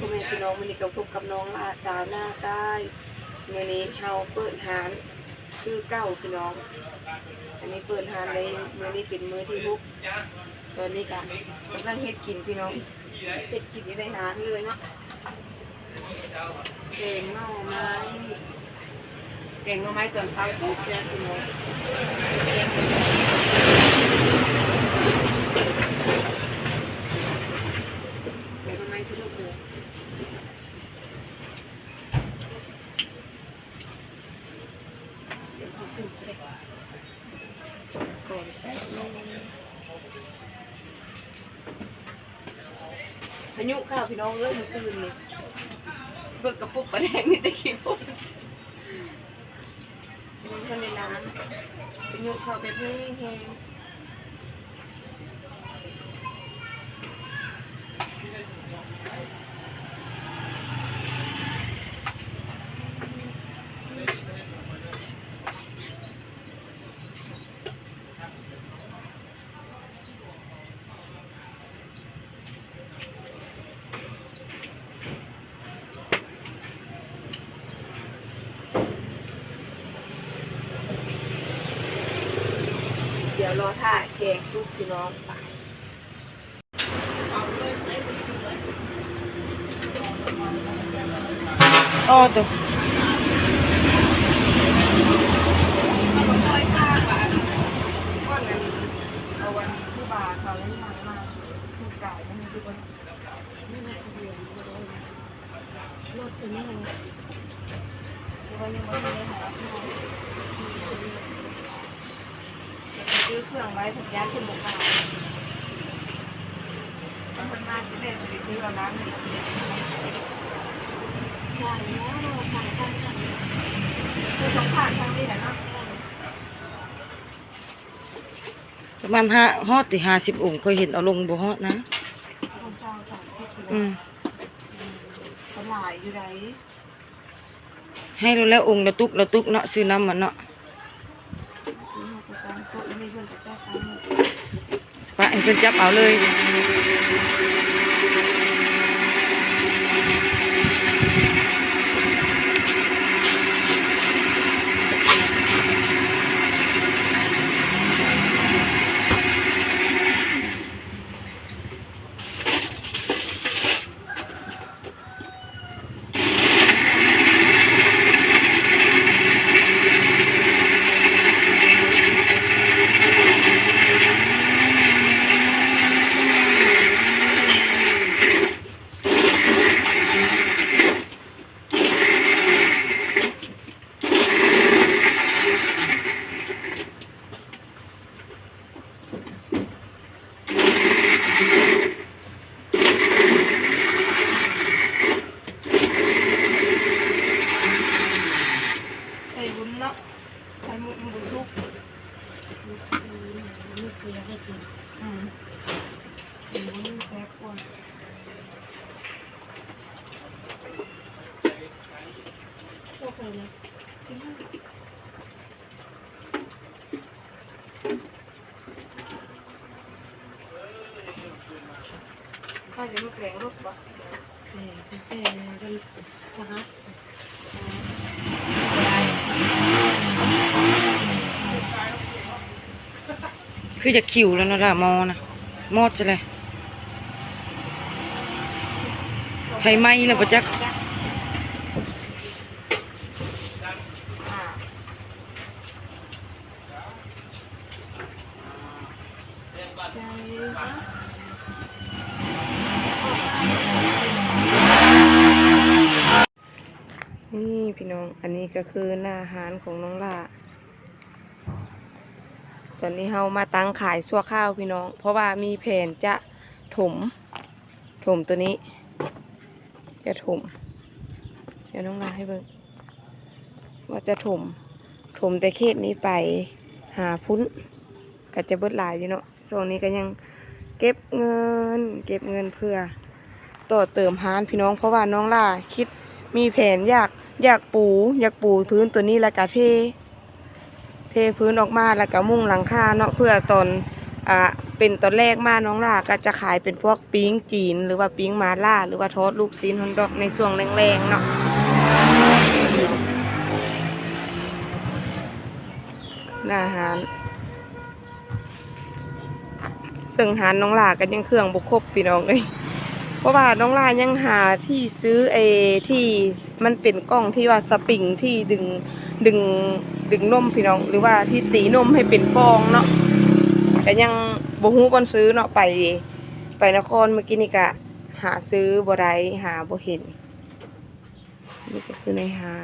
พ่อแม่พี่น้องมื้อนี้ก็พบกับน้องลาสาวหน้าใต้มื้อนี้เฮาเปิดร้านคือเก้าพี่น้อง อันนี้เปิดร้านในมือนี้เป็นมือที่หกตอนนี้ก็กำลังเฮ็ดกินพี่น้องเฮ็ดกินอยู่ในร้านเลยเนาะแกงหน่อไม้แกงหน่อไม้ตอนเช้าสุดแซ่บพี่น้องแกงหน่อไม้ที่ลูกเลย เดี๋ยวเขาตื่นไปก่อนแป๊บนึงพายุข้าวพี่น้องเอ้ยเมื่อคืนนี่เบิกกระปุกปลาแดงนี่ตะกี้พุ่นมีคนในร้านพายุข้าวแบบนี้แฮงเดี๋ยวรอท่าแกงซุปพี่น้องไปอ๋อตัวค่อยข้างว่าก้อนนั้นเอาวันผู้บาเขาเล่นมามาถูกจ่ายมันคือวันรถตัวนี้มันวันยังไม่ได้หา ซื้อเครื่องไว้ถึงย้ายขึ้นบกมามันมาสิเด็ดจะได้ซื้อเอาน้ำหนึ่งใช่แล้วเราขายกันกันคือสองผ่านทางนี้แหละเนาะประมาณห้าฮอดที่ห้าสิบองค์เคยเห็นเอาลงบ่ฮอดนะคนเช่าสามสิบกิโลอืมเขาหลายอยู่ไหนให้เราแล้วองค์ละตุกละตุกเนาะซื้อน้ำมันเนาะ ซื้อมาประจำโต๊ะไม่เพื่อนจะเจ้าฟ้าหมด ไปให้ เพิ่นจับเอาเลย ใส่วุ้นเนาะใส่หมุนบุซุก นี่คือให้กิน อืมใส่วุ้นแซ่บกว่า พวกเลยสิบห้าข้าวเดี๋ยวมาแปลงรสบ่เออแต่กันนะคะคือจะคิวแล้วเนาะล่ะมอนะมอดจะเลยไฟไหม้แล้วปะจักอ่าใจนะ นี่พี่น้อง อันนี้ก็คือหน้าหารของน้องล่า ตอนนี้เฮามาตั้งขายชั่วข้าวพี่น้อง เพราะว่ามีแผนจะถม ถมตัวนี้ จะถม เดี๋ยวน้องลาให้เบิ่งว่าจะถม ถมแต่เขตนี้ไปหาพุ้นก็จะเบิดหลายอยู่เนาะ ส่วนนี้ก็ยังเก็บเงิน เก็บเงินเพื่อต่อเติมฮานพี่น้องเพราะว่าน้องล่าคิดมีแผนอยากอยากปูอยากปูพื้นตัวนี้แล้วก็เท เทพื้นออกมาแล้วก็มุ่งหลังคาเนาะเพื่อตอนอ่าเป็นตอนแรกมาน้องล่าก็จะขายเป็นพวกปิ้งจีน หรือว่าปิ้งมาล่า หรือว่าทอดลูกชิ้นฮอนดอกในช่วงแรงๆเนาะหน้าอาหาร ซึ่งหารน้องลากันยังเครื่องบุครบพี่น้องเลยเพราะว่าน้องลายังหาที่ซื้อไอ้ที่มันเป็นกล้องที่ว่าสปริงที่ดึงดึงดึงนมพี่น้อง หรือว่าที่ตีนมให้เป็นฟองเนาะแต่ยังบ่ฮู้บอนซื้อเนาะไป ไปนครเมื่อกี้นี่กะ หาซื้อบ่ได้หาบ่เห็น นี่ก็คือในหา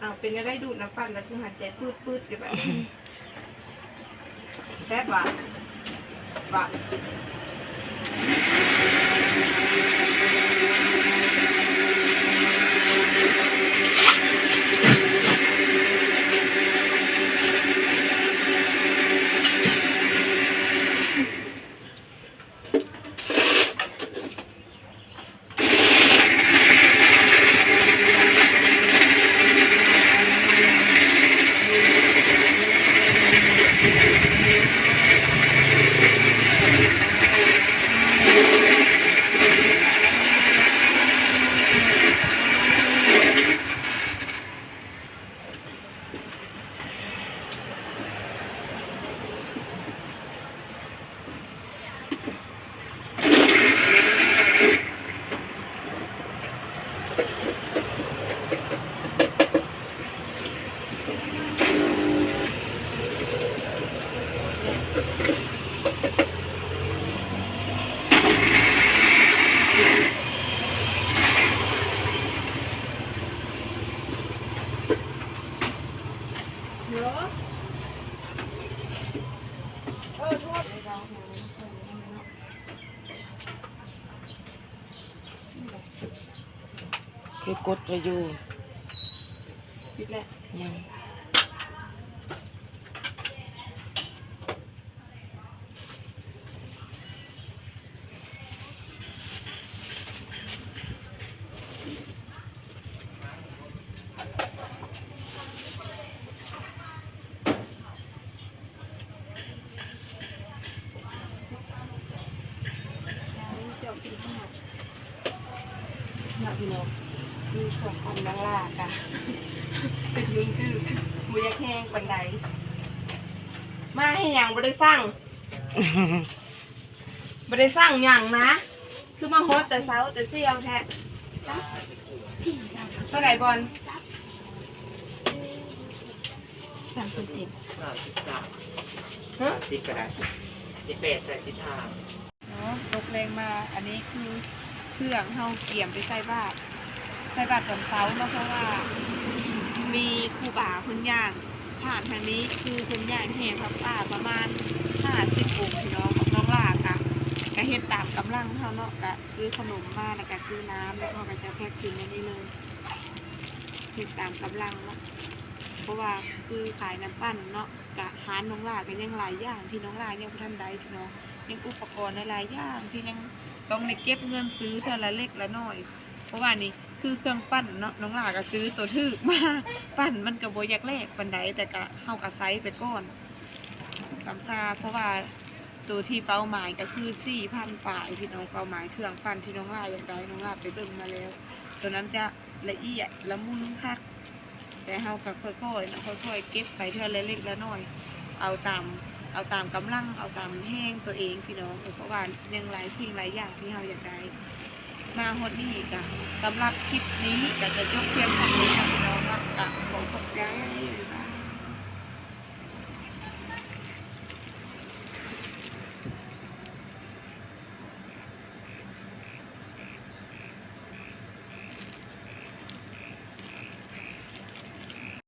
รอ้าวเป็นอะไรดูดน้ำปั่นแล้วคือหันใจปืดปืดอยู่แบบนี้แซ่บว่ะว่ะ คือกดไปอยู่ปิดแล้วยัง เจ้าสีห้าหนักพี่น้องมีของของนังลากะ เป็นมึงคือบุยากแห้ งปันไดมาให้หยังบ่ได้สั่งบ่ได้สั่งหยังนะ คือมาโฮสแต่เช้าแต่เสี่ยวแท้เท่าไหร่บอลสามสิบเจ็ดสามสิบสามฮะสิบก็ได้สิบแปดใส่สิบห้าเนาะตกแรงมา อันนี้คือเครื่องเฮาเกี่ยมไปใส่บาตรใส่บาตรตอนเช้าเนาะเพราะว่า มีครูบาเพิ่นย่าง ผ่านทางนี้คือคุณยายแห่พับป่าประมาณห้าสิบองค์พี่น้องน้องลากะก็เฮ็ดตามกำลังเท่าเนาะกะซื้อขนมมาแล้วก็ซื้อน้ำแล้วก็ก็จะแพ็คกินอันนี้เลยเฮ็ดตามกำลังเนาะเพราะว่าคือขายน้ำปั้นเนาะกะหาน้องลาก็ยังหลายอย่างที่น้องลายังบ่ทันได้พี่น้องยังอุปกรณ์หลายอย่างที่ยังต้องในเก็บเงินซื้อเท่าละเล็กละน้อย เพราะว่านี่ คือเครื่องปั้นเนาะน้องหลาก็ซื้อตัวทึกมาปั้นมันก็บ่อยากแลกปานใดแต่ก็เฮาก็ไซส์ไปก่อนกำซาเพราะว่าตัวที่เป้าหมายก็คือ4,000ปลายพี่น้องเป้าหมายเครื่องปั้นที่น้องลาอยากได้น้องลาไปเบิ่งมาแล้ว ตัวนั้นจะละเอียดละมุนคักแต่เฮาก็ค่อยๆนะค่อยๆเก็บไปเท่าละเล็กละน้อย เอาตามเอาตามกำลังเอาตามแห้งตัวเองพี่น้องเพราะว่ายังหลายสิ่งหลายอย่างที่เฮาอยากได้ มาฮอดนี่กะสำหรับคลิปนี้ก็จะจบเพียงเท่านี้ค่ะพี่น้องนะกะขอขอบใจ